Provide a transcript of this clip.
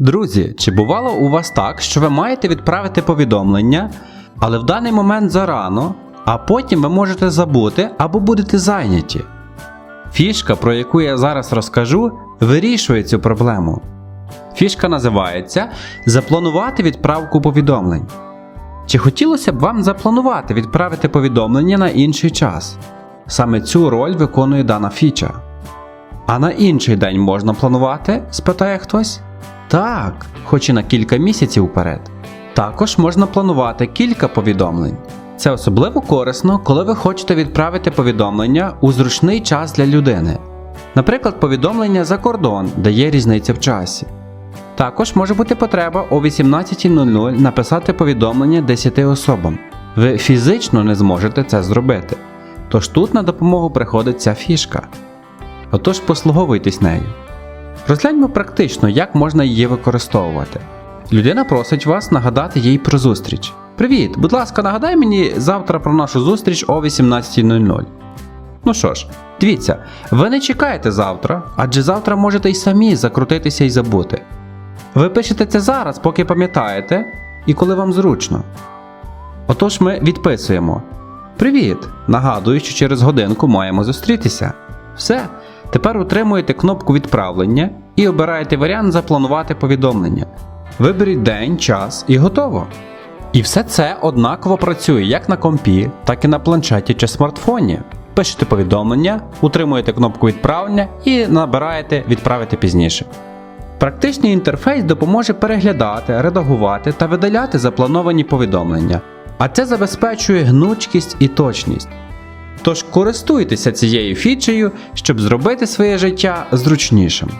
Друзі, чи бувало у вас так, що ви маєте відправити повідомлення, але в даний момент зарано, а потім ви можете забути або будете зайняті? Фішка, про яку я зараз розкажу, вирішує цю проблему. Фішка називається Запланувати відправку повідомлень. Чи хотілося б вам запланувати відправити повідомлення на інший час? Саме цю роль виконує дана фіча. А на інший день можна планувати? спитає хтось. Так, хоч і на кілька місяців вперед. Також можна планувати кілька повідомлень. Це особливо корисно, коли ви хочете відправити повідомлення у зручний час для людини. Наприклад, повідомлення за кордон, де є різниця в часі. Також може бути потреба о 18.00 написати повідомлення 10 особам. Ви фізично не зможете це зробити. Тож тут на допомогу приходить ця фішка. Отож послуговуйтесь нею. Розгляньмо практично, як можна її використовувати. Людина просить вас нагадати їй про зустріч. Привіт, будь ласка, нагадай мені завтра про нашу зустріч о 18.00. Ну що ж, дивіться, ви не чекаєте завтра, адже завтра можете й самі закрутитися і забути. Ви пишете це зараз, поки пам'ятаєте, і коли вам зручно. Отож ми відписуємо. Привіт! Нагадую, що через годинку маємо зустрітися. Все. Тепер утримуєте кнопку відправлення і обираєте варіант запланувати повідомлення. Виберіть день, час і готово. І все це однаково працює як на компі, так і на планшеті чи смартфоні. Пишете повідомлення, утримуєте кнопку відправлення і набираєте відправити пізніше. Практичний інтерфейс допоможе переглядати, редагувати та видаляти заплановані повідомлення, а це забезпечує гнучкість і точність. Тож користуйтеся цією фічею, щоб зробити своє життя зручнішим.